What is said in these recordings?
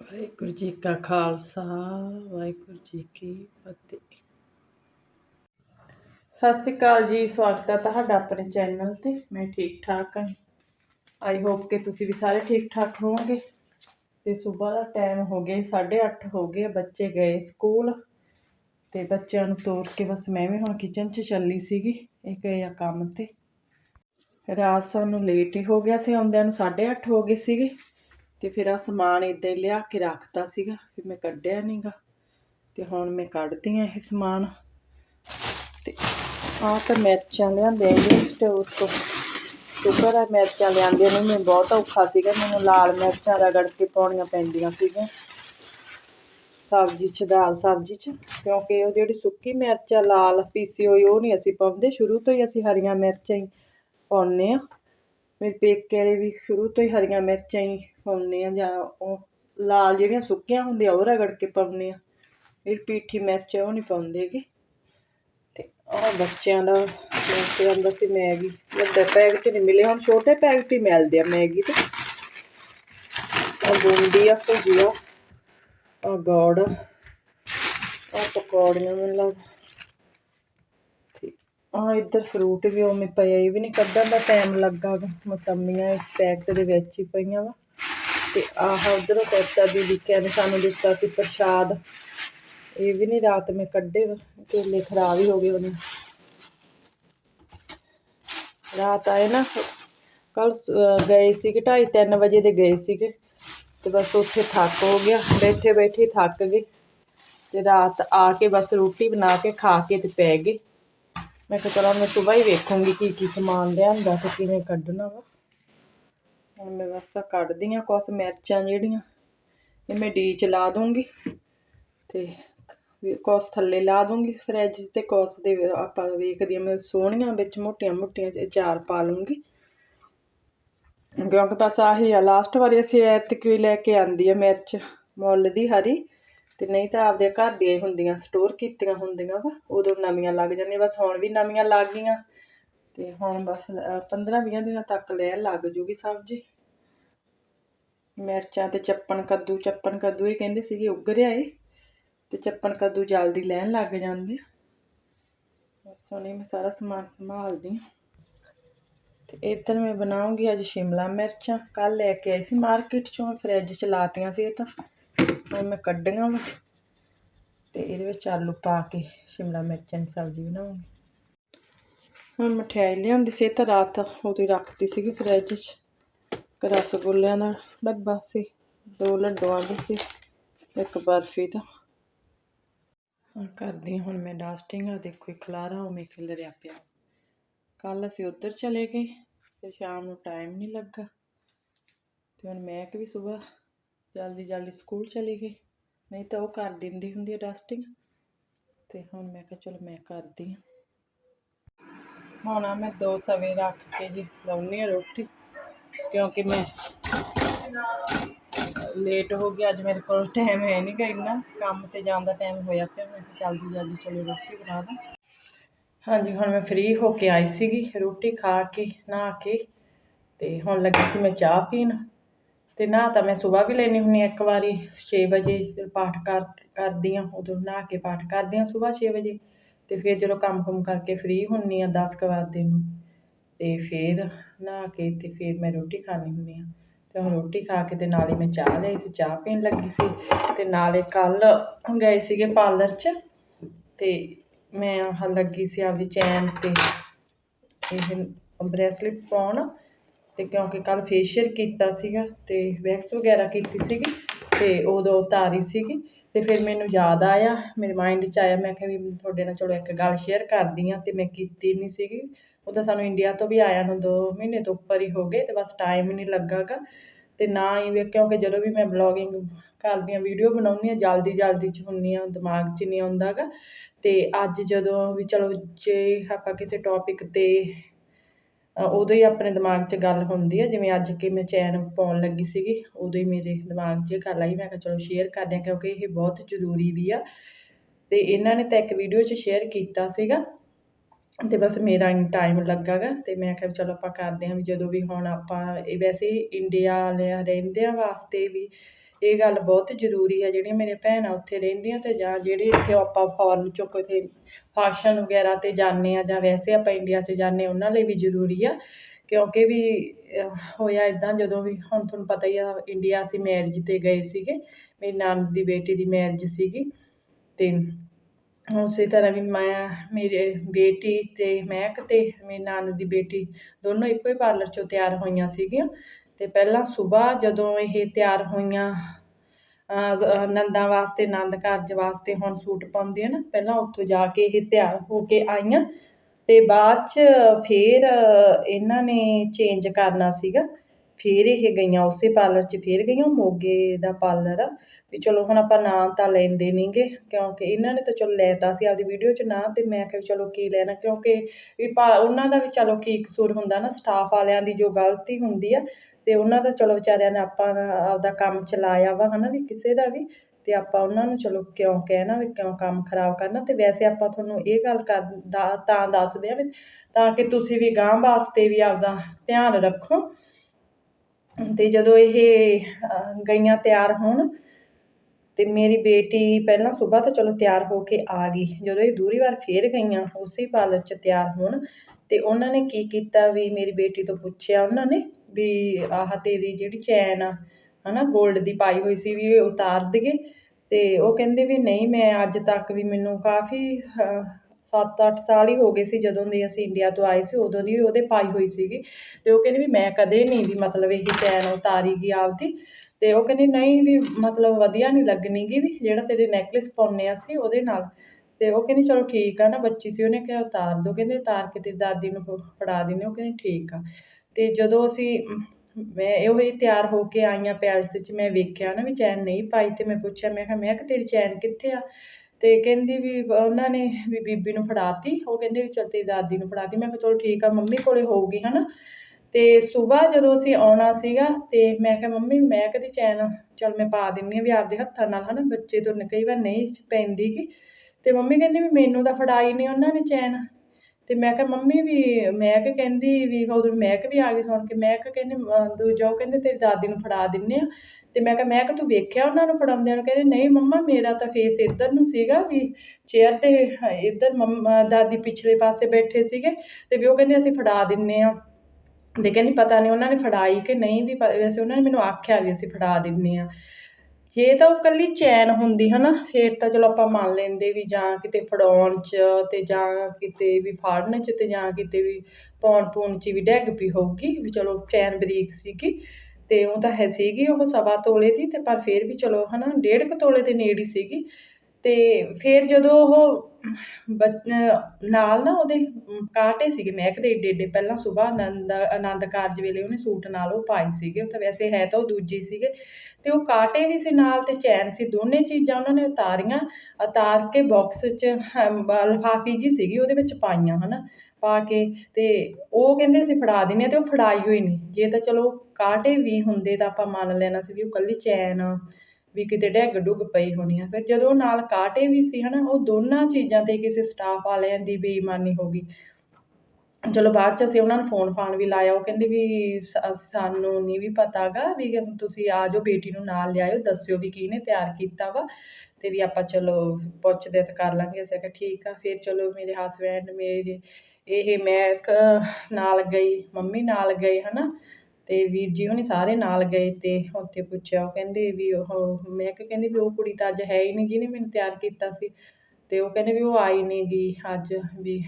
ਵਾਹਿਗੁਰੂ ਜੀ ਕਾ ਖਾਲਸਾ, ਵਾਹਿਗੁਰੂ ਜੀ ਕੀ ਫਤਿਹ। ਸਤਿ ਸ਼੍ਰੀ ਅਕਾਲ ਜੀ, ਸਵਾਗਤ ਹੈ ਤੁਹਾਡਾ ਆਪਣੇ ਚੈਨਲ ਤੇ। ਮੈਂ ਠੀਕ ਠਾਕ ਹਾਂ। ਆਈ ਹੋਪ ਕਿ ਤੁਸੀਂ ਵੀ ਸਾਰੇ ਠੀਕ ਠਾਕ ਹੋਵੋਗੇ। ਤੇ ਸਵੇਰ ਦਾ ਟਾਈਮ ਹੋ ਗਿਆ 8:30 ਹੋ ਗਏ ਬੱਚੇ ਗਏ ਸਕੂਲ। ਤੇ ਬੱਚਿਆਂ ਨੂੰ ਤੋਰ ਕੇ ਬਸ ਮੈਂ ਵੀ ਹੁਣ ਕਿਚਨ 'ਚ ਚੱਲੀ ਸੀਗੀ, ਇਹ ਗਏ ਆ ਕੰਮ ਤੇ। ਰਾਤ ਸਾਨੂੰ ਲੇਟ ਹੀ ਹੋ ਗਿਆ ਸੀ, ਆਉਂਦਿਆਂ ਨੂੰ 8:30 ਹੋ ਗਏ ਸੀਗੇ। ਤੇ ਫਿਰ ਆ ਸਮਾਨ ਇਦਾਂ ਹੀ ਲਿਆ ਕੇ ਰੱਖਤਾ ਸੀਗਾ, ਫਿਰ ਮੈਂ ਕੱਢਿਆ ਨਹੀਂਗਾ ਤੇ ਹੁਣ ਮੈਂ ਕੱਢਦੀ ਆ ਇਹ ਸਮਾਨ। ਤੇ ਆਹ ਤਾਂ ਮਿਰਚਾਂ ਲਿਆਂਦੇ ਆ ਸਟੋਰ ਤੋਂ। ਸ਼ੁਕਰ ਆ ਮਿਰਚਾਂ ਲਿਆਂਦੇ ਨੇ ਮੈਨੂੰ ਬਹੁਤ ਔਖਾ ਸੀਗਾ, ਮੈਨੂੰ ਲਾਲ ਮਿਰਚਾਂ ਰਗੜ ਕੇ ਪਾਉਣੀਆਂ ਪੈਂਦੀਆਂ ਸੀਗੀਆਂ। ਸਬਜ਼ੀ ਚ, ਦਾਲ ਸਬਜ਼ੀ ਚ, ਕਿਉਂਕਿ ਉਹ ਜਿਹੜੀ ਸੁੱਕੀ ਮਿਰਚ ਆ, ਲਾਲ ਪੀਸੀ ਹੋਈ, ਉਹ ਨਹੀਂ ਅਸੀਂ ਪਾਉਂਦੇ। ਸ਼ੁਰੂ ਤੋਂ ਹੀ ਅਸੀਂ ਹਰੀਆਂ ਮਿਰਚਾਂ ਹੀ ਪਾਉਂਦੇ ਆ ਮੇਰੇ ਪੇਕੇ ਵੀ ਸ਼ੁਰੂ ਤੋਂ ਹੀ ਹਰੀਆਂ ਮਿਰਚਾਂ ਹੀ ਪਾਉਂਦੇ ਆ ਜਾਂ ਉਹ ਲਾਲ ਜਿਹੜੀਆਂ ਸੁੱਕੀਆਂ ਹੁੰਦੀਆਂ ਉਹ ਰਗੜ ਕੇ ਪਾਉਂਦੇ ਆ ਇਹ ਪੀਠੀ ਮਿਰਚ ਉਹ ਨਹੀਂ ਪਾਉਂਦੇ ਪਾਉਂਦੇਗੇ ਤੇ ਆਹ ਬੱਚਿਆਂ ਦਾ ਤੇ ਆਂਦਾ ਸੀ ਮੈਗੀ। ਵੱਡੇ ਪੈਕਟ ਨਹੀਂ ਮਿਲੇ, ਹੁਣ ਛੋਟੇ ਪੈਕਟ ਹੀ ਮਿਲਦੇ ਆ ਮੈਗੀ ਤੇ ਆ ਬੂੰਦੀ ਆ ਭੁਜੀਆ ਆ ਗੋੜ ਆ ਪਕੌੜੀਆਂ ਮੈਨੂੰ ਲੱਗਦਾ। ਆ ਇੱਧਰ ਫਰੂਟ ਵੀ ਉਵੇਂ ਪਏ ਇਹ ਵੀ ਨਹੀਂ ਕੱਢਣ ਦਾ ਟਾਈਮ ਲੱਗਾ ਗਾ। ਮਸੰਮੀਆਂ ਇਸ ਪੈਕਟ ਦੇ ਵਿੱਚ ਹੀ ਪਈਆਂ ਵਾ। ਤੇ ਆਹ ਉਧਰੋਂ ਚਾਚਾ ਦੀ ਲਿਖਿਆ ਨੇ, ਸਾਨੂੰ ਦਿੱਤਾ ਸੀ ਪ੍ਰਸ਼ਾਦ। ਇਹ ਵੀ ਨਹੀਂ ਰਾਤ ਮੈਂ ਕੱਢੇ ਵਾ ਕੇਲੇ ਖਰਾਬ ਹੀ ਹੋ ਗਏ ਉਹਨੇ ਰਾਤ ਆਏ ਨਾ ਕੱਲ ਗਏ ਸੀਗੇ 2:30 3 ਵਜੇ ਦੇ ਗਏ ਸੀਗੇ। ਤੇ ਬਸ ਉੱਥੇ ਥੱਕ ਹੋ ਗਿਆ, ਬੈਠੇ ਬੈਠੇ ਥੱਕ ਗਏ। ਤੇ ਰਾਤ ਆ ਕੇ ਬਸ ਰੋਟੀ ਬਣਾ ਕੇ ਖਾ ਕੇ ਤੇ ਪੈ ਗਏ। ਮੈਂ ਕਿਹਾ ਚਲੋ ਮੈਂ ਸਵੇਰ ਹੀ ਵੇਖੂੰਗੀ ਕੀ ਕੀ ਸਮਾਨ ਲਿਆਂਦਾ ਤੇ ਕਿਵੇਂ ਕੱਢਣਾ ਵਾ। ਹੁਣ ਮੈਂ ਬਸ ਕੱਢਦੀ ਆ ਕੁਛ ਮਿਰਚਾਂ ਜਿਹੜੀਆਂ, ਇਹ ਮੈਂ ਡੀ ਚ ਲਾ ਦੂੰਗੀ ਤੇ ਵੀ ਥੱਲੇ ਲਾ ਦੂੰਗੀ ਫਰਿੱਜ ਤੇ ਕੋਸ ਦੇ ਆਪਾਂ ਵੇਖਦੀ ਆ ਮੈਂ ਸੋਹਣੀਆਂ ਵਿੱਚ ਮੋਟੀਆਂ ਮੋਟੀਆਂ ਚਾਰ ਪਾ ਲੂੰਗੀ। ਕਿਉਂਕਿ ਬਸ ਆਹੀ ਆ ਲਾਸਟ ਵਾਰੀ ਅਸੀਂ ਐਤਕ ਵੀ ਲੈ ਕੇ ਆਂਦੀ ਆ ਮਿਰਚ, ਮੁੱਲ ਦੀ ਹਰੀ ਤੇ ਨਹੀਂ ਤਾਂ ਆਪਦੇ ਘਰ ਦੀਆਂ ਹੀ ਹੁੰਦੀਆਂ ਸਟੋਰ ਕੀਤੀਆਂ ਹੁੰਦੀਆਂ ਵਾ, ਉਦੋਂ ਨਵੀਆਂ ਲੱਗ ਜਾਂਦੀਆਂ, ਬਸ ਹੁਣ ਵੀ ਨਵੀਆਂ ਲੱਗ ਗਈਆਂ। ਤੇ ਹੁਣ ਬਸ 15 20 ਦਿਨਾਂ ਤੱਕ ਲੈਣ ਲੱਗ ਜੂਗੀ ਸਬਜ਼ੀ ਮਿਰਚਾਂ ਤੇ ਚੱਪਣ ਕੱਦੂ ਚੱਪਣ ਕੱਦੂ ਹੀ ਕਹਿੰਦੇ ਸੀਗੇ ਉੱਗਰਿਆ ਏ, ਤੇ ਚੱਪਣ ਕੱਦੂ ਜਲਦੀ ਲੈਣ ਲੱਗ ਜਾਂਦੇ ਬਸ ਹੁਣੇ ਮੈਂ ਸਾਰਾ ਸਮਾਨ ਸੰਭਾਲਦੀ ਹਾਂ ਤੇ ਇੱਧਰ ਮੈਂ ਬਣਾਉਂਗੀ ਅੱਜ ਸ਼ਿਮਲਾ ਮਿਰਚਾਂ। ਕੱਲ ਲੈ ਕੇ ਆਈ ਸੀ ਮਾਰਕੀਟ ਚੋਂ ਫਰਿੱਜ ਚ ਲਾਤੀਆਂ ਸੀ ਇਹ ਤਾਂ। ਹੁਣ ਮੈਂ ਕੱਢੀਆਂ ਵਾ। ਤੇ ਇਹਦੇ ਵਿੱਚ ਆਲੂ ਪਾ ਕੇ ਸ਼ਿਮਲਾ ਮਿਰਚਾਂ ਦੀ ਸਬਜ਼ੀ ਬਣਾਉਂਗੀ। ਹੁਣ ਮਠਿਆਈ ਲਿਆਂਦੀ ਸੀ ਤਾਂ ਰਾਤ ਉਹਦੀ ਰੱਖਤੀ ਸੀਗੀ ਫਰਿੱਜ 'ਚ। ਇੱਕ ਰਸਗੁੱਲਿਆਂ ਦਾ ਡੱਬਾ ਸੀ, ਦੋ ਲੱਡੂਆਂ ਦੇ ਸੀ, ਇੱਕ ਬਰਫੀ ਦਾ। ਹੁਣ ਕਰਦੀ ਹੁਣ ਮੈਂ ਡਸਟਿੰਗ ਆ, ਦੇਖੋ ਖਲਾਰਾ ਉਹ ਮੇ ਖਿਲਰਿਆ ਪਿਆ। ਕੱਲ ਅਸੀਂ ਉੱਧਰ ਚਲੇ ਗਏ ਫਿਰ ਸ਼ਾਮ ਨੂੰ ਟਾਈਮ ਨਹੀਂ ਲੱਗਾ। ਤੇ ਹੁਣ ਮੈਂ ਕਿ ਵੀ ਸਵੇਰ ਜਲਦੀ ਜਲਦੀ ਸਕੂਲ ਚਲੀ ਗਈ, ਨਹੀਂ ਤਾਂ ਉਹ ਕਰ ਦਿੰਦੀ ਹੁੰਦੀ ਹੈ ਡਸਟਿੰਗ ਤੇ ਹੁਣ ਮੈਂ ਕਿਹਾ ਚਲੋ ਮੈਂ ਕਰਦੀ ਹਾਂ। ਹੁਣ ਮੈਂ ਦੋ ਤਵੇ ਰੱਖ ਕੇ ਜੀ ਲਾਉਣੀ ਆ ਰੋਟੀ, ਕਿਉਂਕਿ ਮੈਂ ਲੇਟ ਹੋ ਗਿਆ ਅੱਜ ਮੇਰੇ ਕੋਲ ਟਾਈਮ ਹੈ ਨਹੀਂ ਗਾ ਇੰਨਾ, ਕੰਮ ਤੇ ਜਾਣ ਦਾ ਟਾਈਮ ਹੋਇਆ ਪਿਆ, ਮੈਂ ਕਿਹਾ ਜਲਦੀ ਜਲਦੀ ਚਲੋ ਰੋਟੀ ਬਣਾ ਦਾਂ। ਹਾਂਜੀ, ਹੁਣ ਮੈਂ ਫ੍ਰੀ ਹੋ ਕੇ ਆਈ ਸੀਗੀ, ਰੋਟੀ ਖਾ ਕੇ, ਨਹਾ ਕੇ, ਤੇ ਹੁਣ ਲੱਗੀ ਸੀ ਮੈਂ ਚਾਹ ਪੀਣ, ਤੇ ਨਾ ਤਾਂ ਮੈਂ ਸਵੇਰ ਵੀ ਲੈਣੀ ਹੁੰਨੀ ਇੱਕ ਵਾਰੀ 6 ਵਜੇ ਪਾਠ ਕਰ, ਕਰਦੀ ਆ ਉਦੋਂ ਨਹਾ ਕੇ ਪਾਠ ਕਰਦੀ ਆ ਸਵੇਰ 6 ਵਜੇ। ਤੇ ਫਿਰ ਜਦੋਂ ਕੰਮ ਕੁਮ ਕਰਕੇ ਫ੍ਰੀ ਹੁੰਨੀ ਆ 10 ਕੁ ਵਜੇ ਨੂੰ, ਤੇ ਫਿਰ ਨਹਾ ਕੇ ਤੇ ਫਿਰ ਮੈਂ ਰੋਟੀ ਖਾਣੀ ਹੁੰਨੀ ਆ। ਤੇ ਹੁਣ ਰੋਟੀ ਖਾ ਕੇ ਤੇ ਨਾਲੇ ਮੈਂ ਚਾਹ ਲਈ ਸੀ, ਚਾਹ ਪੀਣ ਲੱਗੀ ਸੀ। ਤੇ ਨਾਲੇ ਕੱਲ ਗਏ ਸੀਗੇ ਪਾਰਲਰ 'ਚ ਤੇ ਮੈਂ ਆਹ ਲੱਗੀ ਸੀ ਆਪਦੀ ਚੈਨ ਤੇ ਇਹ ਬ੍ਰੈਸਲੇਟ ਪਾਉਣ ਤੇ ਕਿਉਂਕਿ ਕੱਲ ਫੇਸ਼ੀਅਲ ਕੀਤਾ ਸੀਗਾ ਤੇ ਵੈਕਸ ਵਗੈਰਾ ਕੀਤੀ ਸੀਗੀ ਤੇ ਉਦੋਂ ਉਤਾਰੀ ਸੀਗੀ। ਤੇ ਫਿਰ ਮੈਨੂੰ ਯਾਦ ਆਇਆ, ਮੇਰੇ ਮਾਈਂਡ 'ਚ ਆਇਆ, ਮੈਂ ਕਿਹਾ ਵੀ ਤੁਹਾਡੇ ਨਾਲ ਚਲੋ ਇੱਕ ਗੱਲ ਸ਼ੇਅਰ ਕਰਦੀ ਆ ਤੇ ਮੈਂ ਕੀਤੀ ਨਹੀਂ ਸੀਗੀ। ਉਹ ਤਾਂ ਸਾਨੂੰ ਇੰਡੀਆ ਤੋਂ ਵੀ ਆਇਆ ਨੂੰ 2 ਮਹੀਨੇ ਤੋਂ ਉੱਪਰ ਹੀ ਹੋ ਗਏ ਤੇ ਬਸ ਟਾਈਮ ਨਹੀਂ ਲੱਗਾਗਾ। ਤੇ ਨਾ ਹੀ ਵੇ, ਕਿਉਂਕਿ ਜਦੋਂ ਵੀ ਮੈਂ ਬਲੌਗਿੰਗ ਕਰਦੀ ਆ ਵੀਡੀਓ ਬਣਾਉਂਦੀ ਆ ਜਲਦੀ ਜਲਦੀ 'ਚ ਹੁੰਨੀ ਆ, ਦਿਮਾਗ 'ਚ ਨਹੀਂ ਆਉਂਦਾਗਾ। ਤੇ ਅੱਜ ਜਦੋਂ ਵੀ ਚਲੋ ਜੇ ਆਪਾਂ ਕਿਸੇ ਟੌਪਿਕ ਤੇ ਉਦੋਂ ਹੀ ਆਪਣੇ ਦਿਮਾਗ 'ਚ ਗੱਲ ਹੁੰਦੀ ਹੈ ਜਿਵੇਂ ਅੱਜ ਕਿ ਮੈਂ ਚੈਨ ਪਾਉਣ ਲੱਗੀ ਸੀਗੀ, ਉਦੋਂ ਹੀ ਮੇਰੇ ਦਿਮਾਗ 'ਚ ਇਹ ਗੱਲ ਆਈ, ਮੈਂ ਕਿਹਾ ਚਲੋ ਸ਼ੇਅਰ ਕਰਦੇ ਹਾਂ ਕਿਉਂਕਿ ਇਹ ਬਹੁਤ ਜ਼ਰੂਰੀ ਵੀ ਆ। ਅਤੇ ਇਹਨਾਂ ਨੇ ਤਾਂ ਇੱਕ ਵੀਡੀਓ 'ਚ ਸ਼ੇਅਰ ਕੀਤਾ ਸੀਗਾ, ਤੇ ਬਸ ਮੇਰਾ ਇਨ ਟਾਈਮ ਲੱਗਾਗਾ, ਤੇ ਮੈਂ ਕਿਹਾ ਚਲੋ ਆਪਾਂ ਕਰਦੇ ਹਾਂ ਵੀ ਜਦੋਂ ਵੀ ਹੁਣ ਆਪਾਂ ਇਹ ਵੈਸੇ ਇੰਡੀਆ ਵਾਲਿਆਂ ਰਹਿੰਦਿਆਂ ਵਾਸਤੇ ਵੀ ਇਹ ਗੱਲ ਬਹੁਤ ਜ਼ਰੂਰੀ ਹੈ ਜਿਹੜੀਆਂ ਮੇਰੀਆਂ ਭੈਣਾਂ ਉੱਥੇ ਰਹਿੰਦੀਆਂ ਤੇ ਜਾਂ ਜਿਹੜੇ ਇੱਥੇ ਆਪਾਂ ਫੋਰਨ ਚੋਂ ਕਿਤੇ ਫੰਕਸ਼ਨ ਵਗੈਰਾ ਤੇ ਜਾਂਦੇ ਆ ਜਾਂ ਵੈਸੇ ਆਪਾਂ ਇੰਡੀਆ 'ਚ ਜਾਂਦੇ ਹਾਂ, ਉਹਨਾਂ ਲਈ ਵੀ ਜ਼ਰੂਰੀ ਆ। ਕਿਉਂਕਿ ਵੀ ਹੋਇਆ ਇੱਦਾਂ ਜਦੋਂ ਵੀ ਹੁਣ ਤੁਹਾਨੂੰ ਪਤਾ ਹੀ ਆ ਇੰਡੀਆ ਅਸੀਂ ਮੈਰਿਜ ਤੇ ਗਏ ਸੀਗੇ। ਮੇਰੀ ਨਣਦ ਦੀ ਬੇਟੀ ਦੀ ਮੈਰਿਜ ਸੀਗੀ ਅਤੇ ਉਸੇ ਤਰ੍ਹਾਂ ਵੀ ਮੈਂ ਮੇਰੇ ਬੇਟੀ ਅਤੇ ਮਹਿਕ ਅਤੇ ਮੇਰੀ ਨਣਦ ਦੀ ਬੇਟੀ ਦੋਨੋਂ ਇੱਕੋ ਹੀ ਪਾਰਲਰ 'ਚੋਂ ਤਿਆਰ ਹੋਈਆਂ ਸੀਗੀਆਂ। ਅਤੇ ਪਹਿਲਾਂ ਸੁਬਾਹ ਜਦੋਂ ਇਹ ਤਿਆਰ ਹੋਈਆਂ ਨੰਦਾਂ ਵਾਸਤੇ, ਨੰਦ ਕਾਰਜ ਵਾਸਤੇ ਹੁਣ ਸੂਟ ਪਾਉਂਦੇ ਆ ਨਾ, ਪਹਿਲਾਂ ਉੱਥੋਂ ਜਾ ਕੇ ਇਹ ਤਿਆਰ ਹੋ ਕੇ ਆਈਆਂ। ਤੇ ਬਾਅਦ ਚ ਫੇਰ ਇਹਨਾਂ ਨੇ ਚੇਂਜ ਕਰਨਾ ਸੀਗਾ। ਫੇਰ ਇਹ ਗਈਆਂ ਉਸੇ ਪਾਰਲਰ 'ਚ, ਫਿਰ ਗਈਆਂ ਮੋਗੇ ਦਾ ਪਾਰਲਰ ਆ। ਵੀ ਚਲੋ ਹੁਣ ਆਪਾਂ ਨਾਂ ਤਾਂ ਲੈਂਦੇ ਨਹੀਂਗੇ ਕਿਉਂਕਿ ਇਹਨਾਂ ਨੇ ਤਾਂ ਚਲੋ ਲੈਤਾ ਸੀ ਆਪਦੀ ਵੀਡੀਓ 'ਚ ਨਾਂ ਤੇ ਮੈਂ ਕਿਹਾ ਵੀ ਚਲੋ ਕੀ ਲੈਣਾ, ਕਿਉਂਕਿ ਵੀ ਉਹਨਾਂ ਦਾ ਵੀ ਚਲੋ ਕੀ ਕਸੂਰ ਹੁੰਦਾ ਨਾ ਸਟਾਫ ਵਾਲਿਆਂ ਦੀ ਜੋ ਗਲਤੀ ਹੁੰਦੀ ਆ ਤੇ ਉਹਨਾਂ ਦਾ ਚਲੋ ਵਿਚਾਰਿਆਂ ਨੇ ਆਪਾਂ ਆਪਦਾ ਕੰਮ ਚਲਾਇਆ ਵਾ ਹਨਾ ਵੀ ਕਿਸੇ ਦਾ ਵੀ, ਤੇ ਆਪਾਂ ਉਹਨਾਂ ਨੂੰ ਚਲੋ ਕਿਉਂ ਕਹਿਣਾ ਵੀ ਕਿਉਂ ਕੰਮ ਖਰਾਬ ਕਰਨਾ, ਤੇ ਵੈਸੇ ਆਪਾਂ ਤੁਹਾਨੂੰ ਇਹ ਗੱਲ ਕਰ ਦਾ- ਤਾਂ ਦੱਸਦੇ ਆ ਵੀ ਤਾਂ ਕਿ ਤੁਸੀਂ ਵੀ ਗਾਂ ਵਾਸਤੇ ਵੀ ਆਪਦਾ ਧਿਆਨ ਰੱਖੋ। ਤੇ ਜਦੋਂ ਇਹ ਗਈਆਂ ਤਿਆਰ ਹੋਣ, ਤੇ ਮੇਰੀ ਬੇਟੀ ਪਹਿਲਾਂ ਸਵੇਰ ਤੋਂ ਚਲੋ ਤਿਆਰ ਹੋ ਕੇ ਆ ਗਈ। ਜਦੋਂ ਇਹ ਦੂਰੀ ਵਾਰ ਫੇਰ ਗਈਆਂ, ਉਸੇ ਪਾਰਲਰ 'ਚ ਤਿਆਰ ਹੋਣ ਅਤੇ ਉਹਨਾਂ ਨੇ ਕੀ ਕੀਤਾ ਵੀ ਮੇਰੀ ਬੇਟੀ ਤੋਂ ਪੁੱਛਿਆ ਉਹਨਾਂ ਨੇ ਵੀ ਆਹ ਤੇਰੀ ਜਿਹੜੀ ਚੈਨ ਆ ਹੈ ਨਾ ਗੋਲਡ ਦੀ ਪਾਈ ਹੋਈ ਸੀ ਵੀ ਇਹ ਉਤਾਰ ਦਈਏ। ਅਤੇ ਉਹ ਕਹਿੰਦੇ ਵੀ ਨਹੀਂ, ਮੈਂ ਅੱਜ ਤੱਕ ਵੀ ਮੈਨੂੰ ਕਾਫੀ 7-8 ਸਾਲ ਹੀ ਹੋ ਗਏ ਸੀ ਜਦੋਂ ਦੇ ਅਸੀਂ ਇੰਡੀਆ ਤੋਂ ਆਏ ਸੀ, ਉਦੋਂ ਦੀ ਉਹਦੇ ਪਾਈ ਹੋਈ ਸੀਗੀ। ਅਤੇ ਉਹ ਕਹਿੰਦੇ ਵੀ ਮੈਂ ਕਦੇ ਨਹੀਂ ਵੀ ਮਤਲਬ ਇਹ ਚੈਨ ਉਤਾਰੀ ਗਈ ਆਪਦੀ। ਅਤੇ ਉਹ ਕਹਿੰਦੀ ਨਹੀਂ ਵੀ ਮਤਲਬ ਵਧੀਆ ਨਹੀਂ ਲੱਗਣੀ ਗੀ ਵੀ, ਜਿਹੜਾ ਤੇਰੇ ਨੈਕਲੇਸ ਪਾਉਂਦੇ ਹਾਂ ਅਸੀਂ ਉਹਦੇ ਨਾਲ। ਤੇ ਉਹ ਕਹਿੰਦੀ ਚਲੋ ਠੀਕ ਆ ਨਾ, ਬੱਚੀ ਸੀ ਉਹਨੇ ਕਿਹਾ ਉਤਾਰ ਦੋ ਕਹਿੰਦੇ ਉਤਾਰ ਕੇ ਤੇਰੀ ਦਾਦੀ ਨੂੰ ਫ- ਫੜਾ ਦਿੰਦੇ ਉਹ ਕਹਿੰਦੀ ਠੀਕ ਆ। ਤੇ ਜਦੋਂ ਅਸੀਂ, ਮੈਂ ਇਹੋ ਹੀ ਤਿਆਰ ਹੋ ਕੇ ਆਈਆਂ ਪੈਲਸ 'ਚ, ਮੈਂ ਵੇਖਿਆ ਨਾ ਵੀ ਚੈਨ ਨਹੀਂ ਪਾਈ ਤੇ ਮੈਂ ਪੁੱਛਿਆ, ਮੈਂ ਕਿਹਾ, ਮੈਂ ਕਿ ਤੇਰੀ ਚੈਨ ਕਿੱਥੇ ਆ? ਤੇ ਕਹਿੰਦੀ ਵੀ ਉਹਨਾਂ ਨੇ ਵੀ ਬੀਬੀ ਨੂੰ ਫੜਾਤੀ, ਉਹ ਕਹਿੰਦੇ ਵੀ ਚੱਲ ਤੇਰੀ ਦਾਦੀ ਨੂੰ ਫੜਾਤੀ। ਮੈਂ ਕਿਹਾ ਚਲੋ ਠੀਕ ਆ, ਮੰਮੀ ਕੋਲੇ ਹੋਊਗੀ, ਹਨਾ? ਤੇ ਸਵੇਰ ਜਦੋਂ ਅਸੀਂ ਆਉਣਾ ਸੀਗਾ ਤੇ ਮੈਂ ਕਿਹਾ, ਮੰਮੀ, ਮੈਂ ਕਦੀ ਚੈਨ, ਚਲ ਮੈਂ ਪਾ ਦਿੰਨੀ ਆ ਵੀ ਆਪਦੇ ਹੱਥਾਂ ਨਾਲ, ਹਨਾ? ਬੱਚੇ ਤੋਂ ਕਈ ਵਾਰ ਨਹੀਂ ਪੈਂਦੀ ਗੀ। ਤੇ ਮੰਮੀ ਕਹਿੰਦੀ ਵੀ ਮੈਨੂੰ ਤਾਂ ਫੜਾਈ ਨਹੀਂ ਉਹਨਾਂ ਨੇ ਚੈਨ। ਤੇ ਮੈਂ ਕਿਹਾ, ਮੰਮੀ ਵੀ ਮੈਂ ਕਿ ਕਹਿੰਦੀ ਵੀ ਉਦੋਂ ਮੈਂ ਕਿ ਵੀ ਆ ਗਈ ਸੁਣ ਕੇ, ਮੈਂ ਕਿ ਕਹਿੰਦੀ ਦੂਜਾ ਉਹ ਕਹਿੰਦੇ, ਤੇਰੀ ਦਾਦੀ ਨੂੰ ਫੜਾ ਦਿੰਨੇ ਆ। ਤੇ ਮੈਂ ਕਿਹਾ, ਮੈਂ ਕਿ ਤੂੰ ਵੇਖਿਆ ਉਹਨਾਂ ਨੂੰ ਫੜਾਉਂਦਿਆਂ ਨੂੰ? ਕਹਿੰਦੇ, ਨਹੀਂ ਮੰਮਾ, ਮੇਰਾ ਤਾਂ ਫੇਸ ਇੱਧਰ ਨੂੰ ਸੀਗਾ ਵੀ ਚੇਅਰ ਤੇ ਇੱਧਰ ਮੰਮਾ, ਦਾਦੀ ਪਿਛਲੇ ਪਾਸੇ ਬੈਠੇ ਸੀਗੇ ਤੇ ਵੀ ਉਹ ਕਹਿੰਦੇ, ਅਸੀਂ ਫੜਾ ਦਿੰਨੇ ਆ। ਤੇ ਕਹਿੰਦੀ, ਪਤਾ ਨਹੀਂ ਉਹਨਾਂ ਨੇ ਫੜਾਈ ਕਿ ਨਹੀਂ ਵੀ ਵੈਸੇ ਉਹਨਾਂ ਨੇ ਮੈਨੂੰ ਆਖਿਆ ਵੀ ਅਸੀਂ ਫੜਾ ਦਿੰਨੇ ਆ। ਜੇ ਤਾਂ ਉਹ ਇਕੱਲੀ ਚੈਨ ਹੁੰਦੀ ਹਨਾ, ਫੇਰ ਤਾਂ ਚਲੋ ਆਪਾਂ ਮੰਨ ਲੈਂਦੇ ਵੀ ਜਾਂ ਕਿਤੇ ਫੜਾਉਣ 'ਚ ਅਤੇ ਜਾਂ ਕਿਤੇ ਵੀ ਫਾੜਨ 'ਚ ਅਤੇ ਜਾਂ ਕਿਤੇ ਵੀ ਪਾਉਣ ਪੂਣ 'ਚ ਵੀ ਡਿੱਗ ਪਈ ਹੋਊਗੀ ਵੀ ਚਲੋ ਚੈਨ ਬਰੀਕ ਸੀਗੀ ਅਤੇ ਉਹ ਤਾਂ ਹੈ ਸੀਗੀ ਉਹ ਸਵਾ ਤੋਲੇ ਦੀ ਅਤੇ ਪਰ ਫੇਰ ਵੀ ਚਲੋ ਹੈ ਨਾ ਡੇਢ ਕੁ ਤੋਲੇ ਦੇ ਨੇੜੇ ਹੀ ਸੀਗੀ ਅਤੇ ਫਿਰ ਜਦੋਂ ਉਹ ਬੱਚ- ਨਾਲ ਨਾ ਉਹਦੇ ਕਾਟੇ ਸੀਗੇ ਮਹਿਕ ਦੇ ਏਡੇ ਏਡੇ, ਪਹਿਲਾਂ ਸੁਬਾਹ ਆਨੰਦ ਆਨੰਦ ਕਾਰਜ ਵੇਲੇ ਉਹਨੇ ਸੂਟ ਨਾਲ ਉਹ ਪਾਈ ਸੀਗੇ, ਉੱਥੇ ਵੈਸੇ ਹੈ ਤਾਂ ਉਹ ਦੂਜੀ ਸੀਗੇ, ਤੇ ਉਹ ਕਾਟੇ ਵੀ ਸੀ ਨਾਲ ਤੇ ਚੈਨ ਸੀ, ਦੋਨੇ ਚੀਜ਼ਾਂ ਉਹਨਾਂ ਨੇ ਉਤਾਰੀਆਂ, ਉਤਾਰ ਕੇ ਬਾਕਸ 'ਚ ਲਿਫਾਫੀ ਜੀ ਸੀਗੀ ਉਹਦੇ ਵਿੱਚ ਪਾਈਆਂ, ਹਨਾ, ਪਾ ਕੇ, ਤੇ ਉਹ ਕਹਿੰਦੇ ਅਸੀਂ ਫੜਾ ਦਿੰਨੇ ਆ ਤੇ ਉਹ ਫੜਾਈ ਹੋਈ ਨਹੀਂ ਜੇ ਤਾਂ ਚਲੋ ਕਾਟੇ ਵੀ ਹੁੰਦੇ ਤਾਂ ਆਪਾਂ ਮੰਨ ਲੈਣਾ ਸੀ ਵੀ ਉਹ ਕੱਲੀ ਚੈਨ ਵੀ ਕਿਤੇ ਡੈਗ ਡੁੱਗ ਪਈ ਹੋਣੀ ਆ। ਫਿਰ ਜਦੋਂ ਨਾਲ ਕਾਟੇ ਵੀ ਸੀ ਹਨਾ, ਉਹ ਦੋਨਾਂ ਚੀਜ਼ਾਂ ਤੇ ਕਿਸੇ ਸਟਾਫ ਵਾਲਿਆਂ ਦੀ ਬੇਈਮਾਨੀ ਹੋ ਗਈ। ਚਲੋ ਬਾਅਦ ਚ ਅਸੀਂ ਉਹਨਾਂ ਨੂੰ ਫੋਨ ਫਾਨ ਵੀ ਲਾਇਆ। ਉਹ ਕਹਿੰਦੇ ਵੀ ਸ- ਸਾਨੂੰ ਨਹੀਂ ਵੀ ਪਤਾਗਾ ਵੀ ਤੁਸੀਂ ਆ ਜਾਓ, ਬੇਟੀ ਨੂੰ ਨਾਲ ਲਿਆਇਓ, ਦੱਸਿਓ ਵੀ ਕਿਹਨੇ ਤਿਆਰ ਕੀਤਾ ਵਾ ਤੇ ਵੀ ਆਪਾਂ ਚਲੋ ਪੁੱਛਦੇ ਤਾਂ ਕਰ ਲਾਂਗੇ। ਅਸੀਂ ਕਿਹਾ ਠੀਕ ਆ, ਫਿਰ ਚਲੋ ਮੇਰੇ ਹਸਬੈਂਡ ਮੇਰੇ ਇਹ ਮੈਂ ਕ- ਨਾਲ ਗਈ, ਮੰਮੀ ਨਾਲ ਗਏ ਹਨਾ। ਤੇ ਵੀਰ ਜੀ ਹੁਣੀ ਸਾਰੇ ਨਾਲ ਗਏ ਤੇ ਉੱਥੇ ਪੁੱਛਿਆ, ਉਹ ਕਹਿੰਦੇ ਵੀ ਉਹ, ਮੈਂ ਕਿਹਾ ਕਹਿੰਦੀ ਵੀ ਉਹ ਕੁੜੀ ਤਾਂ ਅੱਜ ਹੈ ਹੀ ਨਹੀਂ ਜਿਹਨੇ ਮੈਨੂੰ ਤਿਆਰ ਕੀਤਾ ਸੀ। ਤੇ ਉਹ ਕਹਿੰਦੇ ਵੀ ਉਹ ਆਈ ਨਹੀਂ ਗੀ ਅੱਜ ਵੀ।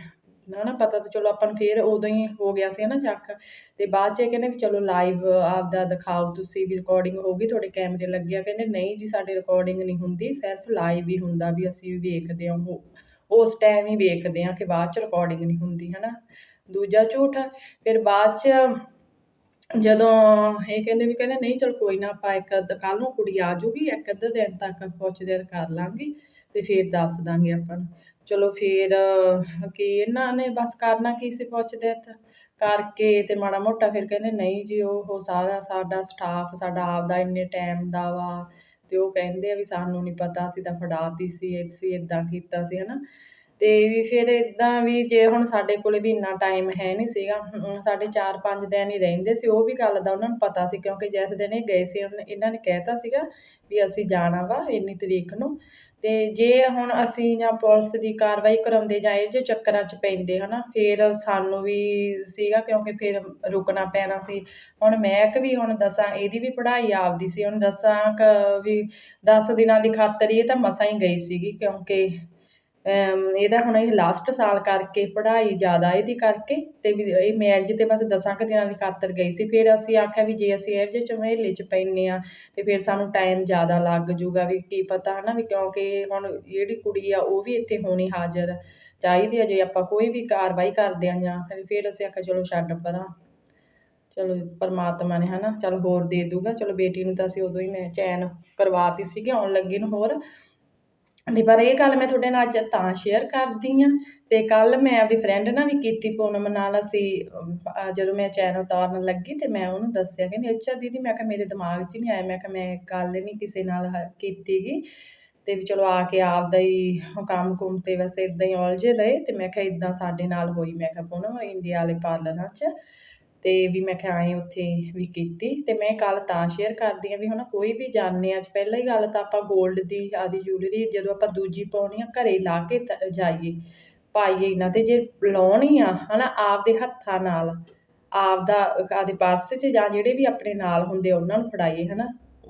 ਨਾ ਨਾ ਪਤਾ ਤਾਂ ਚਲੋ ਆਪਾਂ ਨੂੰ ਫੇਰ ਉਦੋਂ ਹੀ ਹੋ ਗਿਆ ਸੀ ਨਾ ਸ਼ੱਕ। ਤੇ ਬਾਅਦ ਚ ਇਹ ਕਹਿੰਦੇ ਵੀ ਚਲੋ ਲਾਈਵ ਆਪਦਾ ਦਿਖਾਓ ਤੁਸੀਂ ਵੀ ਰਿਕਾਰਡਿੰਗ ਗਈ, ਤੁਹਾਡੇ ਕੈਮਰੇ ਲੱਗੇ ਆ। ਕਹਿੰਦੇ ਨਹੀਂ ਜੀ, ਸਾਡੇ ਰਿਕਾਰਡਿੰਗ ਨਹੀਂ ਹੁੰਦੀ, ਸਿਰਫ ਲਾਈਵ ਹੀ ਹੁੰਦਾ ਵੀ ਅਸੀਂ ਵੀ ਵੇਖਦੇ ਹਾਂ, ਉਹ, ਉਸ ਟਾਈਮ ਹੀ ਵੇਖਦੇ ਹਾਂ ਕਿ ਬਾਅਦ ਚ ਰਿਕਾਰਡਿੰਗ ਨਹੀਂ ਹੁੰਦੀ ਹੈ ਨਾ ਦੂਜਾ ਝੂਠ, ਫਿਰ ਬਾਅਦ ਚ ਜਦੋਂ ਇਹ ਕਹਿੰਦੇ ਵੀ ਕਹਿੰਦੇ ਨਹੀਂ ਚਲ ਕੋਈ ਨਾ ਆਪਾਂ ਇੱਕ ਕੱਲ ਨੂੰ ਕੁੜੀ ਆ ਜੂਗੀ, ਇੱਕ ਅੱਧੇ ਦਿਨ ਤੱਕ ਪੁੱਛਦੇ ਕਰ ਲਾਂਗੇ ਤੇ ਫਿਰ ਦੱਸ ਦਾਂਗੇ ਆਪਾਂ ਨੂੰ। ਚਲੋ ਫਿਰ ਕੀ ਇਹਨਾਂ ਨੇ ਬਸ ਕਰਨਾ ਕੀ ਸੀ ਪੁੱਛਦੇ ਕਰਕੇ ਤੇ ਮਾੜਾ ਮੋਟਾ ਫਿਰ ਕਹਿੰਦੇ ਨਹੀਂ ਜੀ, ਉਹ ਸਾਰਾ ਸਾਡਾ ਸਟਾਫ ਸਾਡਾ ਆਪਦਾ ਇੰਨੇ ਟਾਈਮ ਦਾ ਵਾ ਤੇ ਉਹ ਕਹਿੰਦੇ ਆ ਵੀ ਸਾਨੂੰ ਨਹੀਂ ਪਤਾ, ਅਸੀਂ ਤਾਂ ਫੜਾਤੀ ਸੀ ਤੁਸੀਂ ਇਦਾਂ ਕੀਤਾ ਸੀ, ਹਨਾ। ਅਤੇ ਵੀ ਫਿਰ ਇੱਦਾਂ ਵੀ ਜੇ ਹੁਣ ਸਾਡੇ ਕੋਲ ਵੀ ਇੰਨਾ ਟਾਈਮ ਹੈ ਨਹੀਂ ਸੀਗਾ ਸਾਡੇ 4-5 ਦਿਨ ਹੀ ਰਹਿੰਦੇ ਸੀ, ਉਹ ਵੀ ਗੱਲ ਦਾ ਉਹਨਾਂ ਨੂੰ ਪਤਾ ਸੀ, ਕਿਉਂਕਿ ਜਿਸ ਦਿਨ ਇਹ ਗਏ ਸੀ, ਉਹਨੇ- ਇਹਨਾਂ ਨੇ ਕਹਿ ਤਾ ਸੀਗਾ ਵੀ ਅਸੀਂ ਜਾਣਾ ਵਾ ਇੰਨੀ ਤਰੀਕ ਨੂੰ। ਅਤੇ ਜੇ ਹੁਣ ਅਸੀਂ ਜਾਂ ਪੁਲਿਸ ਦੀ ਕਾਰਵਾਈ ਕਰਾਉਂਦੇ ਜਾਂ ਇਹ ਜੇ ਚੱਕਰਾਂ 'ਚ ਪੈਂਦੇ ਹੈ ਨਾ ਫਿਰ ਸਾਨੂੰ ਵੀ ਸੀਗਾ, ਕਿਉਂਕਿ ਫਿਰ ਰੁਕਣਾ ਪੈਣਾ ਸੀ। ਹੁਣ ਮੈਂ ਕਿ ਵੀ ਹੁਣ ਦੱਸਾਂ, ਇਹਦੀ ਵੀ ਪੜ੍ਹਾਈ ਆਪਦੀ ਸੀ, ਹੁਣ ਦੱਸਾਂ ਕ ਵੀ 10 ਦਿਨਾਂ ਦੀ ਖਾਤਰ ਇਹ ਤਾਂ ਮਸਾਂ ਹੀ ਗਈ ਸੀਗੀ, ਕਿਉਂਕਿ ਇਹਦਾ ਹੁਣ ਇਹ ਲਾਸਟ ਸਾਲ ਕਰਕੇ, ਪੜ੍ਹਾਈ ਜ਼ਿਆਦਾ ਇਹਦੀ ਕਰਕੇ ਅਤੇ ਵੀ ਇਹ ਮੈਰਿਜ ਤੇ ਬਸ ਦਸਾਂ ਕੁ ਦਿਨਾਂ ਦੀ ਖਾਤਰ ਗਈ ਸੀ। ਫਿਰ ਅਸੀਂ ਆਖਿਆ ਵੀ ਜੇ ਅਸੀਂ ਇਹੋ ਜਿਹੇ ਝਮੇਲੇ 'ਚ ਪੈਂਦੇ ਹਾਂ ਤੇ ਫਿਰ ਸਾਨੂੰ ਟਾਈਮ ਜ਼ਿਆਦਾ ਲੱਗ ਜੂਗਾ ਵੀ ਕੀ ਪਤਾ ਹੈ ਨਾ ਵੀ ਕਿਉਂਕਿ ਹੁਣ ਜਿਹੜੀ ਕੁੜੀ ਆ ਉਹ ਵੀ ਇੱਥੇ ਹੋਣੀ ਹਾਜ਼ਰ ਚਾਹੀਦੀ ਆ ਜੇ ਆਪਾਂ ਕੋਈ ਵੀ ਕਾਰਵਾਈ ਕਰਦੇ ਹਾਂ ਜਾਂ ਫਿਰ ਅਸੀਂ ਆਖਿਆ ਚਲੋ ਛੱਡ ਪਰਾਂ। ਚਲੋ ਪਰਮਾਤਮਾ ਨੇ ਹਨਾ, ਚਲ ਹੋਰ ਦੇ ਦੂਗਾ ਚਲੋ ਬੇਟੀ ਨੂੰ ਤਾਂ ਅਸੀਂ ਉਦੋਂ ਹੀ ਮੈਂ ਚੈਨ ਕਰਵਾਤੀ ਸੀਗੀ, ਆਉਣ ਲੱਗੀ ਨੂੰ ਹੋਰ। ਤੇ ਪਰ ਇਹ ਗੱਲ ਮੈਂ ਤੁਹਾਡੇ ਨਾਲ ਅੱਜ ਤਾਂ ਸ਼ੇਅਰ ਕਰਦੀ ਆ ਤੇ ਕੱਲ ਮੈਂ ਆਪਦੀ ਫਰੈਂਡ ਨਾਲ ਵੀ ਕੀਤੀ ਪੂਨਮ ਨਾਲ ਅਸੀਂ ਜਦੋਂ ਮੈਂ ਚੈਨ ਉਤਾਰਨ ਲੱਗੀ ਤੇ ਮੈਂ ਉਹਨੂੰ ਦੱਸਿਆ ਕਹਿੰਦੀ ਅੱਛਾ ਦੀਦੀ, ਮੈਂ ਕਿਹਾ ਮੇਰੇ ਦਿਮਾਗ 'ਚ ਨਹੀਂ ਆਇਆ, ਮੈਂ ਕਿਹਾ ਮੈਂ ਗੱਲ ਨਹੀਂ ਕਿਸੇ ਨਾਲ ਹ- ਕੀਤੀਗੀ ਤੇ ਵੀ ਚਲੋ ਆ ਕੇ ਆਪਦਾ ਹੀ ਕੰਮ ਕੁਮ ਤੇ ਵੈਸੇ ਇਦਾਂ ਹੀ ਉਲਝੇ ਰਹੇ ਤੇ ਮੈਂ ਕਿਹਾ ਇਦਾਂ ਸਾਡੇ ਨਾਲ ਹੋਈ, ਮੈਂ ਕਿਹਾ ਪੂਨਮ, ਇੰਡੀਆ ਵਾਲੇ ਪਾਰਲਰਾਂ 'ਚ ਅਤੇ ਵੀ ਮੈਂ ਕਿਹਾ ਆਏ ਉੱਥੇ ਵੀ ਕੀਤੀ ਅਤੇ ਮੈਂ ਕੱਲ ਤਾਂ ਸ਼ੇਅਰ ਕਰਦੀ ਹਾਂ ਵੀ ਹੁਣ ਕੋਈ ਵੀ ਜਾਂਦੇ ਹਾਂ, ਅੱਜ ਪਹਿਲਾਂ ਹੀ ਗੱਲ ਤਾਂ ਆਪਾਂ ਗੋਲਡ ਦੀ ਆਦੀ ਜੁਐਲਰੀ ਜਦੋਂ ਆਪਾਂ ਦੂਜੀ ਪਾਉਣੀ ਆ, ਘਰੇ ਲਾ ਕੇ ਤ- ਜਾਈਏ, ਪਾਈਏ ਨਾ ਤੇ, ਜੇ ਲਾਉਣੀ ਆ ਹੈ ਨਾ ਆਪਦੇ ਹੱਥਾਂ ਨਾਲ, ਆਪਦਾ, ਆਪਦੇ ਪਰਸ 'ਚ ਜਾਂ ਜਿਹੜੇ ਵੀ ਆਪਣੇ ਨਾਲ ਹੁੰਦੇ ਆ, ਉਹਨਾਂ ਨੂੰ ਫੜਾਈਏ ਹੈ ਨਾ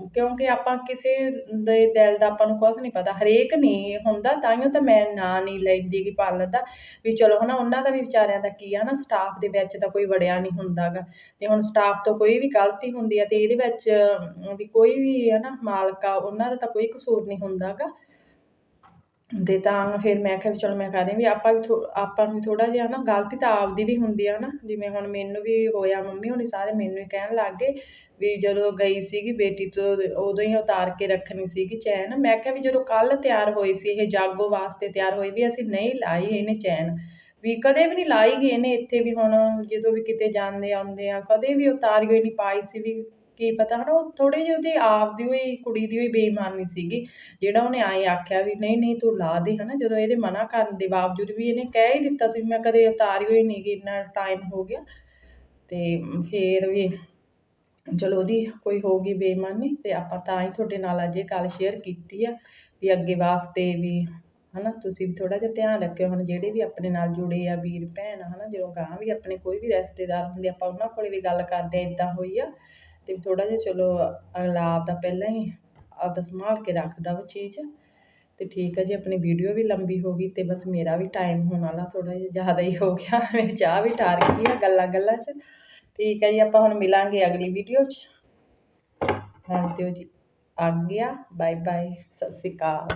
ਕਿਉਂਕਿ ਆਪਾਂ ਕਿਸੇ ਦੇ ਦਿਲ ਦਾ ਆਪਾਂ ਨੂੰ ਕੁਝ ਨਹੀਂ ਪਤਾ, ਹਰੇਕ ਨਹੀਂ ਹੁੰਦਾ, ਤਾਂਹੀਓ ਤਾਂ ਮੈਂ ਨਾਂ ਨਹੀਂ ਲੈਂਦੀ ਕਿ ਪਾਰਲਰ ਦਾ, ਵੀ ਚਲੋ ਹਨਾ, ਉਹਨਾਂ ਦਾ ਵੀ ਵਿਚਾਰਿਆਂ ਦਾ ਕੀ ਆ ਨਾ ਸਟਾਫ ਦੇ ਵਿੱਚ ਤਾਂ ਕੋਈ ਵੜਿਆ ਨਹੀਂ ਹੁੰਦਾਗਾ। ਤੇ ਹੁਣ ਸਟਾਫ ਤੋਂ ਕੋਈ ਵੀ ਗਲਤੀ ਹੁੰਦੀ ਆ, ਤੇ ਇਹਦੇ ਵਿੱਚ ਵੀ ਕੋਈ ਵੀ ਹੈ ਨਾ ਮਾਲਕ ਆ, ਉਹਨਾਂ ਦਾ ਤਾਂ ਕੋਈ ਕਸੂਰ ਨਹੀਂ ਹੁੰਦਾਗਾ। ਅਤੇ ਤਾਂ ਫਿਰ ਮੈਂ ਕਿਹਾ ਵੀ ਚਲੋ ਮੈਂ ਕਹਿ ਰਹੀ ਵੀ ਆਪਾਂ ਵੀ ਥੋ- ਆਪਾਂ ਨੂੰ ਥੋੜ੍ਹਾ ਥੋੜਾ ਜਿਹਾ ਨਾ ਗਲਤੀ ਤਾਂ ਆਪਦੀ ਵੀ ਹੁੰਦੀ ਆ ਨਾ। ਜਿਵੇਂ ਹੁਣ ਮੈਨੂੰ ਵੀ ਹੋਇਆ, ਮੰਮੀ ਹੁਣੀ ਸਾਰੇ ਮੈਨੂੰ ਹੀ ਕਹਿਣ ਲੱਗ ਗਏ ਵੀ ਜਦੋਂ ਗਈ ਸੀਗੀ ਬੇਟੀ ਤੋਂ ਉਦੋਂ ਹੀ ਉਤਾਰ ਕੇ ਰੱਖਣੀ ਸੀਗੀ ਚੈਨ। ਮੈਂ ਕਿਹਾ ਵੀ ਜਦੋਂ ਕੱਲ੍ਹ ਤਿਆਰ ਹੋਈ ਸੀ, ਇਹ ਜਾਗੋ ਵਾਸਤੇ ਤਿਆਰ ਹੋਈ ਵੀ ਅਸੀਂ ਨਹੀਂ ਲਾਈ ਇਹਨੇ ਚੈਨ। ਵੀ ਕਦੇ ਵੀ ਨਹੀਂ ਲਾਈ ਗਈ ਇਹਨੇ ਇੱਥੇ ਵੀ ਹੁਣ ਜਦੋਂ ਵੀ ਕਿਤੇ ਜਾਂਦੇ ਆਉਂਦੇ ਆ, ਕਦੇ ਵੀ ਉਤਾਰੀ ਹੋਈ ਨਹੀਂ ਪਾਈ ਸੀ ਵੀ ਕੀ ਪਤਾ, ਹਨਾ, ਉਹ ਥੋੜੀ ਜਿਹੀ ਉਹਦੀ ਆਪ ਦੀ ਹੋਈ ਕੁੜੀ ਦੀ ਹੋਈ ਬੇਈਮਾਨੀ ਸੀਗੀ, ਜਿਹੜਾ ਉਹਨੇ ਆਏ ਆਖਿਆ ਵੀ ਨਹੀਂ ਨਹੀਂ ਤੂੰ ਲਾ ਦੇ, ਹਨਾ, ਜਦੋਂ ਇਹਦੇ ਮਨਾ ਕਰਨ ਦੇ ਬਾਵਜੂਦ ਵੀ ਇਹਨੇ ਕਹਿ ਹੀ ਦਿੱਤਾ ਸੀ ਵੀ ਮੈਂ ਕਦੇ ਉਤਾਰੀ ਹੋਈ ਨਹੀਂ ਗੀ ਇੰਨਾ ਟਾਈਮ ਹੋ ਗਿਆ। ਤੇ ਫੇਰ ਵੀ ਚਲੋ ਉਹਦੀ ਕੋਈ ਹੋਊਗੀ ਬੇਈਮਾਨੀ ਤੇ ਆਪਾਂ ਤਾਂ ਹੀ ਤੁਹਾਡੇ ਨਾਲ ਅੱਜ ਇਹ ਗੱਲ ਸ਼ੇਅਰ ਕੀਤੀ ਆ ਵੀ ਅੱਗੇ ਵਾਸਤੇ ਵੀ, ਹਨਾ, ਤੁਸੀਂ ਵੀ ਥੋੜਾ ਜਿਹਾ ਧਿਆਨ ਰੱਖਿਓ ਹੁਣ ਜਿਹੜੇ ਵੀ ਆਪਣੇ ਨਾਲ ਜੁੜੇ ਆ ਵੀਰ ਭੈਣ, ਹਨਾ, ਜਦੋਂ ਗਾਂ ਵੀ ਆਪਣੇ ਕੋਈ ਵੀ ਰਿਸ਼ਤੇਦਾਰ ਹੁੰਦੇ, ਆਪਾਂ ਉਹਨਾਂ ਕੋਲੇ ਵੀ ਗੱਲ ਕਰਦੇ ਆ ਇਦਾਂ ਹੋਈ ਆ। ਅਤੇ ਥੋੜ੍ਹਾ ਜਿਹਾ ਚਲੋ ਅਗਲਾ ਆਪਦਾ ਪਹਿਲਾਂ ਹੀ ਆਪਦਾ ਸੰਭਾਲ ਕੇ ਰੱਖਦਾ ਵਾ ਚੀਜ਼। ਅਤੇ ਠੀਕ ਹੈ ਜੀ, ਆਪਣੀ ਵੀਡੀਓ ਵੀ ਲੰਬੀ ਹੋ ਗਈ ਅਤੇ ਬਸ ਮੇਰਾ ਵੀ ਟਾਈਮ ਹੋਣ ਵਾਲਾ ਥੋੜ੍ਹਾ ਜਿਹਾ ਜ਼ਿਆਦਾ ਹੀ ਹੋ ਗਿਆ। ਮੇਰੀ ਚਾਹ ਵੀ ਠਾਰ ਗਈ ਆ ਗੱਲਾਂ ਗੱਲਾਂ 'ਚ। ਠੀਕ ਹੈ ਜੀ, ਆਪਾਂ ਹੁਣ ਮਿਲਾਂਗੇ ਅਗਲੀ ਵੀਡੀਓ 'ਚ। ਹੁਣ ਦਿਓ ਜੀ। ਆ ਗਿਆ। ਬਾਏ ਬਾਏ ਸਤਿ ਸ਼੍ਰੀ ਅਕਾਲ।